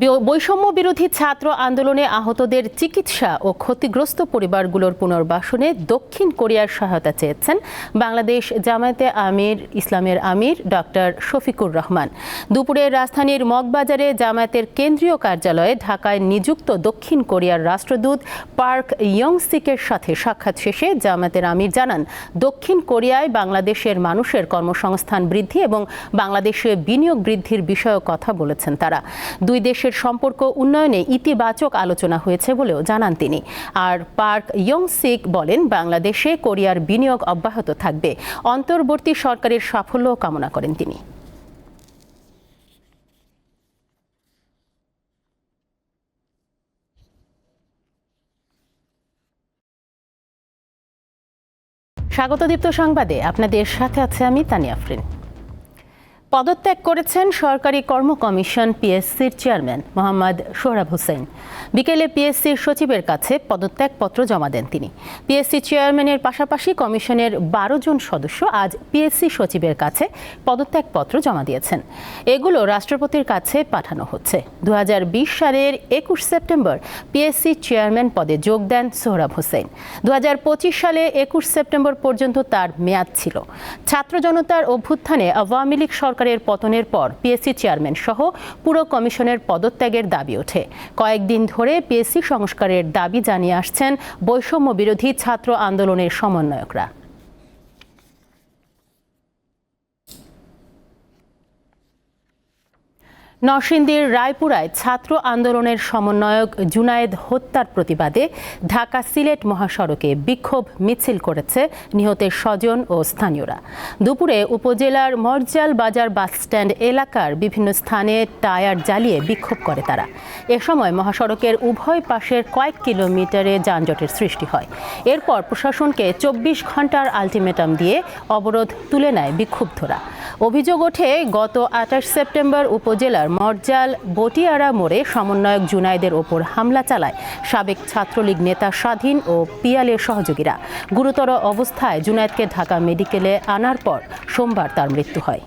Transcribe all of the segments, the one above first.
বৈষম্য বিরোধী ছাত্র আন্দোলনে আহতদের চিকিৎসা ও ক্ষতিগ্রস্ত পরিবারগুলোর পুনর্বাসনে দক্ষিণ কোরিয়ার সহায়তা চেয়েছেন বাংলাদেশ জামায়াতে আমির, ইসলামের আমির ডক্টর শফিকুর রহমান। দুপুরে রাজধানীর মগবাজারে জামায়াতের কেন্দ্রীয় কার্যালয়ে ঢাকায় নিযুক্ত দক্ষিণ কোরিয়ার রাষ্ট্রদূত পার্ক ইয়ংসিকের সাথে সাক্ষাৎ শেষে জামায়াতের আমির জানান, দক্ষিণ কোরিয়ায় বাংলাদেশের মানুষের কর্মসংস্থান বৃদ্ধি এবং বাংলাদেশে বিনিয়োগ বৃদ্ধির বিষয়ে কথা বলেছেন তারা। দুই দেশের সম্পর্ক উন্নয়নে ইতিবাচক আলোচনা হয়েছে বলেও জানান তিনি। আর পার্ক ইয়ং সিক বলেন, বাংলাদেশে কোরিয়ার বিনিয়োগ অব্যাহত থাকবে। অন্তর্বর্তী সরকারের সাফল্য কামনা করেন তিনি। স্বাগত দীপ্ত সংবাদে আপনাদের সাথে আছে আমি তানিয়া আফরিন। পদত্যাগ করেছেন সরকারি কর্ম কমিশন পিএসসির চেয়ারম্যান মোহাম্মদ সোহরাব হোসেন। বিকেলে পিএসসির সচিবের কাছে পদত্যাগপত্র জমা দেন তিনি। পিএসসি চেয়ারম্যানের পাশাপাশি কমিশনের বারো জন সদস্য আজ পিএসসি সচিবের কাছে পদত্যাগপত্র জমা দিয়েছেন। এগুলো রাষ্ট্রপতির কাছে পাঠানো হচ্ছে। দু হাজার বিশ সালের একুশ সেপ্টেম্বর পিএসসি চেয়ারম্যান পদে যোগ দেন সোহরাব হোসেন। দু হাজার পঁচিশ সালে একুশ সেপ্টেম্বর পর্যন্ত তার মেয়াদ ছিল। ছাত্র জনতার অভ্যুত্থানে আওয়ামী লীগ সরকারের পতনের পর পিএসসি চেয়ারম্যান সহ পুরো কমিশনের পদত্যাগের দাবি ওঠে। কয়েকদিন ধরে পিএসসি সংস্কারের দাবি জানিয়ে আসছেন বৈষম্য বিরোধী ছাত্র আন্দোলনের সমন্বয়করা। নরসিংদীর রায়পুরায় ছাত্র আন্দোলনের সমন্বয়ক জুনায়েদ হত্যার প্রতিবাদে ঢাকা সিলেট মহাসড়কে বিক্ষোভ মিছিল করেছে নিহতের স্বজন ও স্থানীয়রা। দুপুরে উপজেলার মরজাল বাজার বাসস্ট্যান্ড এলাকার বিভিন্ন স্থানে টায়ার জ্বালিয়ে বিক্ষোভ করে তারা। এ সময় মহাসড়কের উভয় পাশের কয়েক কিলোমিটারে যানজটের সৃষ্টি হয়। এরপর প্রশাসনকে চব্বিশ ঘণ্টার আলটিমেটাম দিয়ে অবরোধ তুলে নেয় বিক্ষুব্ধরা। অভিযোগ ওঠে, গত আঠাশ সেপ্টেম্বর উপজেলার মরজাল বটিয়ারা মোড়ে সমন্বয়ক জুনাইদের ওপর হামলা চালায় সাবেক ছাত্রলীগ নেতা স্বাধীন ও পিয়ালের সহযোগীরা। গুরুতর অবস্থায় জুনায়েদকে ঢাকা মেডিকেলে আনার পর সোমবার তার মৃত্যু হয়।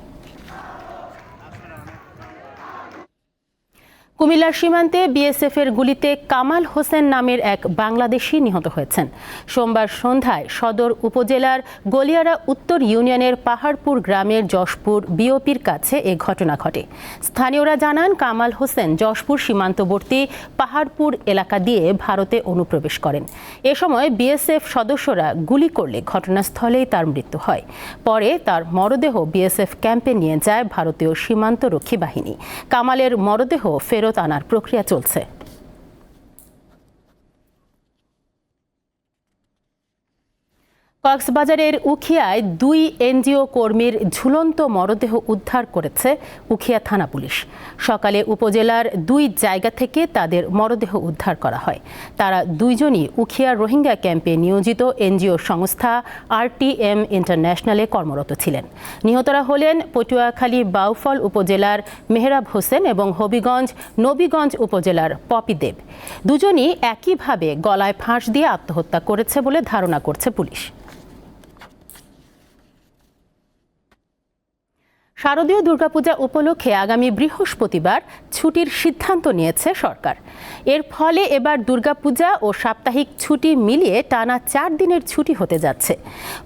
কুমিল্লার সীমান্তে বিএসএফ এর গুলিতে কামাল হোসেন নামের এক বাংলাদেশি নিহত হয়েছেন। সোমবার সন্ধ্যায় সদর উপজেলার গলিয়ারা উত্তর ইউনিয়নের পাহাড়পুর গ্রামের যশপুর বিওপির কাছে এ ঘটনা ঘটে। স্থানীয়রা জানান, কামাল হোসেন যশপুর সীমান্তবর্তী পাহাড়পুর এলাকা দিয়ে ভারতে অনুপ্রবেশ করেন। এ সময় বিএসএফ সদস্যরা গুলি করলে ঘটনাস্থলেই তার মৃত্যু হয়। পরে তার মরদেহ বিএসএফ ক্যাম্পে নিয়ে যায় ভারতীয় সীমান্তরক্ষী বাহিনী। কামালের মরদেহ ফেরত ফেরত আনার প্রক্রিয়া চলছে। কক্সবাজারের উখিয়ায় দুই এনজিও কর্মীর ঝুলন্ত মরদেহ উদ্ধার করেছে উখিয়া থানা পুলিশ। সকালে উপজেলার দুই জায়গা থেকে তাদের মরদেহ উদ্ধার করা হয়। তারা দুইজনই উখিয়া রোহিঙ্গা ক্যাম্পে নিয়োজিত এনজিও সংস্থা আরটিএম ইন্টারন্যাশনালে কর্মরত ছিলেন। নিহতরা হলেন পটুয়াখালী বাউফল উপজেলার মেহরাব হোসেন এবং হবিগঞ্জ নবীগঞ্জ উপজেলার পপি দেব। দুজনই একইভাবে গলায় ফাঁস দিয়ে আত্মহত্যা করেছে বলে ধারণা করছে পুলিশ। শারদীয় দুর্গাপূজা উপলক্ষে আগামী বৃহস্পতিবার ছুটির সিদ্ধান্ত নিয়েছে সরকার। এর ফলে এবার দুর্গাপূজা ও সাপ্তাহিক ছুটি মিলিয়ে টানা চার দিনের ছুটি হতে যাচ্ছে।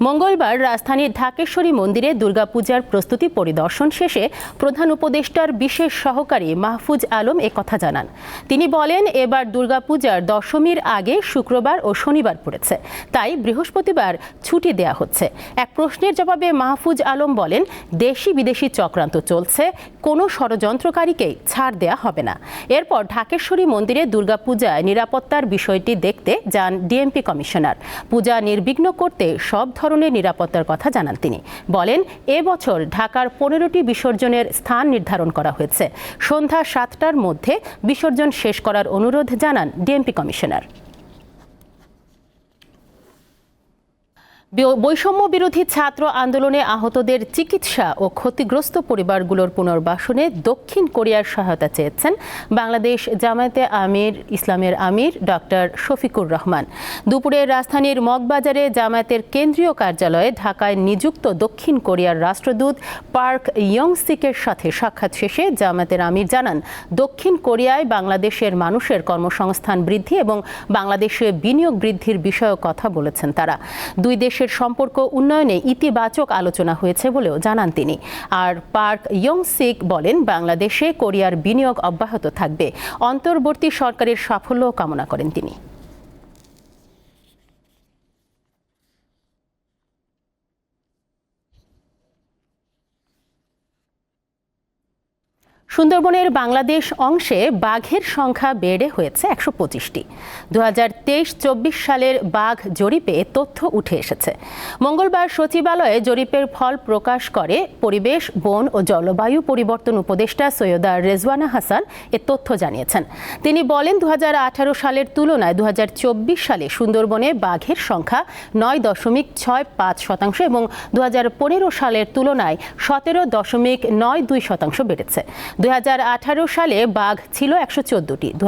মঙ্গলবার রাজধানীর ঢাকেশ্বরী মন্দিরে দুর্গাপূজার প্রস্তুতি পরিদর্শন শেষে প্রধান উপদেষ্টার বিশেষ সহকারী মাহফুজ আলম কথা জানান। তিনি বলেন, এবার দুর্গাপূজার দশমীর আগে শুক্রবার ও শনিবার পড়েছে। তাই বৃহস্পতিবার ছুটি দেয়া হচ্ছে। এক প্রশ্নের জবাবে মাহফুজ আলম বলেন দেশি বিদেশি বিদেশি চক্রান্ত চলছে, কোনো ষড়যন্ত্রকারীকেই ছাড় দেয়া হবে না। এরপর ঢাকেশ্বরী মন্দিরে দুর্গাপূজায় নিরাপত্তার বিষয়টি দেখতে যান ডিএমপি কমিশনার। পূজা নির্বিঘ্ন করতে সব ধরনের নিরাপত্তার কথা জানান তিনি। বলেন এবছর ঢাকার পনেরোটি বিসর্জনের স্থান নির্ধারণ করা হয়েছে। সন্ধ্যা সাতটার মধ্যে বিসর্জন শেষ করার অনুরোধ জানান ডিএমপি কমিশনার। বৈষম্য বিরোধী ছাত্র আন্দোলনে আহতদের চিকিৎসা ও ক্ষতিগ্রস্ত পরিবারগুলোর পুনর্বাসনে দক্ষিণ কোরিয়ার সহায়তা চেয়েছেন বাংলাদেশ জামায়াতে আমির, ইসলামের আমির ডক্টর শফিকুর রহমান। দুপুরে রাজধানীর মগবাজারে জামায়াতের কেন্দ্রীয় কার্যালয়ে ঢাকায় নিযুক্ত দক্ষিণ কোরিয়ার রাষ্ট্রদূত পার্ক ইয়ংসিকের সাথে সাক্ষাৎ শেষে জামায়াতের আমির জানান, দক্ষিণ কোরিয়ায় বাংলাদেশের মানুষের কর্মসংস্থান বৃদ্ধি এবং বাংলাদেশে বিনিয়োগ বৃদ্ধির বিষয়ে কথা বলেছেন তারা। দুই দেশের সম্পর্ক উন্নয়নে ইতিবাচক আলোচনা হয়েছে বলেও জানান তিনি। আর পার্ক ইয়ং ইয়ংসিক বলেন, বাংলাদেশে কোরিয়ার বিনিয়োগ অব্যাহত থাকবে। অন্তর্বর্তী সরকারের সাফল্য কামনা করেন তিনি। সুন্দরবনের বাংলাদেশ অংশে বাঘের সংখ্যা বেড়ে হয়েছে একশো পঁচিশটি। দু হাজার তেইশ চব্বিশ সালের বাঘ জরিপে তথ্য উঠে এসেছে। মঙ্গলবার সচিবালয়ে জরিপের ফল প্রকাশ করে পরিবেশ, বন ও জলবায়ু পরিবর্তন উপদেষ্টা সৈয়দা রেজওয়ানা হাসান এ তথ্য জানিয়েছেন। তিনি বলেন দু হাজার আঠারো সালের তুলনায় দু হাজার চব্বিশ সালে সুন্দরবনে বাঘের সংখ্যা নয় দশমিক ছয় পাঁচ শতাংশ এবং দু হাজার পনেরো সালের তুলনায় সতেরো দশমিক নয় দুই শতাংশ বেড়েছে। দু হাজার আঠারো সালে বাঘ ছিল একশো চোদ্দটি। দু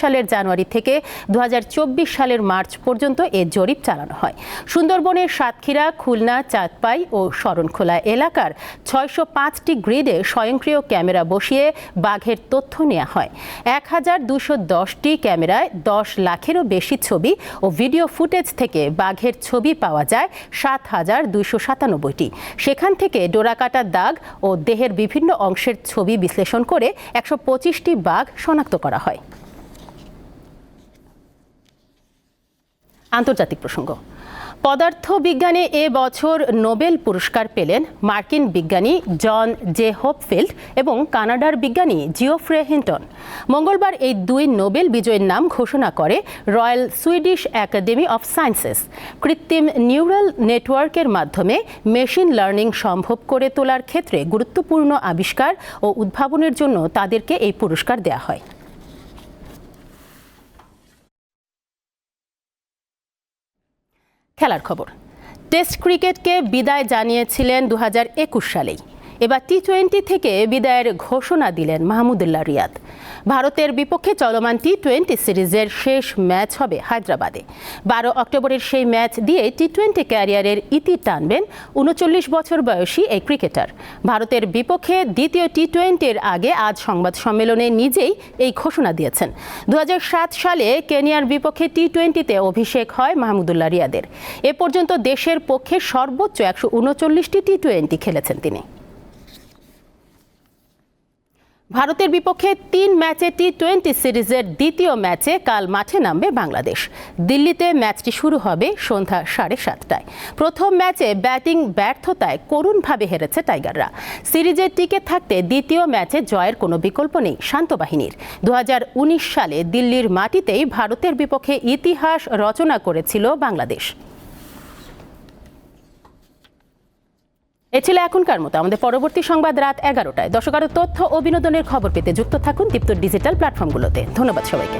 সালের জানুয়ারি থেকে দু হাজার চব্বিশ সালের মার্চ পর্যন্ত এ জরিপ চালানো হয়। সুন্দরবনের সাতক্ষীরা, খুলনা, চাঁদপাই ও শরণখোলা এলাকার ছয়শো পাঁচটি গ্রিডে স্বয়ংক্রিয় ক্যামেরা বসিয়ে বাঘের তথ্য নেওয়া হয়। এক হাজার দুশো দশটি ক্যামেরায় দশ লাখেরও বেশি ছবি ও ভিডিও ফুটেজ থেকে বাঘের ছবি পাওয়া যায় সাত হাজার দুইশো সাতানব্বইটি। সেখান থেকে ডোরাকাটা দাগ ও দেহের বিভিন্ন অংশের ছবি বিশ্লেষণ করে একশো পঁচিশটি বাঘ শনাক্ত করা হয়। আন্তর্জাতিক প্রসঙ্গ। পদার্থ বিজ্ঞানে এ বছর নোবেল পুরস্কার পেলেন মার্কিন বিজ্ঞানী জন জে হোপফিল্ড এবং কানাডার বিজ্ঞানী জিওফ্রে হিন্টন। মঙ্গলবার এই দুই নোবেল বিজয়ীর নাম ঘোষণা করে Royal Swedish Academy of Sciences. কৃত্রিম নিউরাল নেটওয়ার্কের মাধ্যমে মেশিন লার্নিং সম্ভব করে তোলার ক্ষেত্রে গুরুত্বপূর্ণ আবিষ্কার ও উদ্ভাবনের জন্য তাদেরকে এই পুরস্কার দেওয়া হয়। খেলার খবর। টেস্ট ক্রিকেটকে বিদায় জানিয়েছিলেন দু হাজার একুশ সালেই। এবার টি টোয়েন্টি থেকে বিদায়ের ঘোষণা দিলেন মাহমুদুল্লাহ রিয়াদ। ভারতের বিপক্ষে চলমান টি টোয়েন্টি সিরিজের শেষ ম্যাচ হবে হায়দ্রাবাদে। বারো অক্টোবরের সেই ম্যাচ দিয়ে টি টোয়েন্টি ক্যারিয়ারের ইতি টানবেন উনচল্লিশ বছর বয়সী এই ক্রিকেটার। ভারতের বিপক্ষে দ্বিতীয় টি টোয়েন্টির আগে আজ সংবাদ সম্মেলনে নিজেই এই ঘোষণা দিয়েছেন। দু হাজার সাত সালে কেনিয়ার বিপক্ষে টি টোয়েন্টিতে অভিষেক হয় মাহমুদুল্লাহ রিয়াদের। এ পর্যন্ত দেশের পক্ষে সর্বোচ্চ একশো উনচল্লিশটি টি টোয়েন্টি খেলেছেন তিনি। ভারতের বিপক্ষে তিন ম্যাচে টি টোয়েন্টি সিরিজের দ্বিতীয় ম্যাচে কাল মাঠে নামবে বাংলাদেশ। দিল্লিতে ম্যাচটি শুরু হবে সন্ধ্যা সাড়ে সাতটায়। প্রথম ম্যাচে ব্যাটিং ব্যর্থতায় করুণভাবে হেরেছে টাইগাররা। সিরিজে টিকে থাকতে দ্বিতীয় ম্যাচে জয়ের কোনো বিকল্প নেই শান্ত বাহিনীর। দু হাজার উনিশ সালে দিল্লির মাটিতেই ভারতের বিপক্ষে ইতিহাস রচনা করেছিল বাংলাদেশ। এ ছিল এখনকার মতো। আমাদের পরবর্তী সংবাদ রাত এগারোটায়। দর্শক তথ্য ও বিনোদনের খবর পেতে যুক্ত থাকুন দীপ্ত ডিজিটাল প্ল্যাটফর্মগুলোতে। ধন্যবাদ সবাইকে।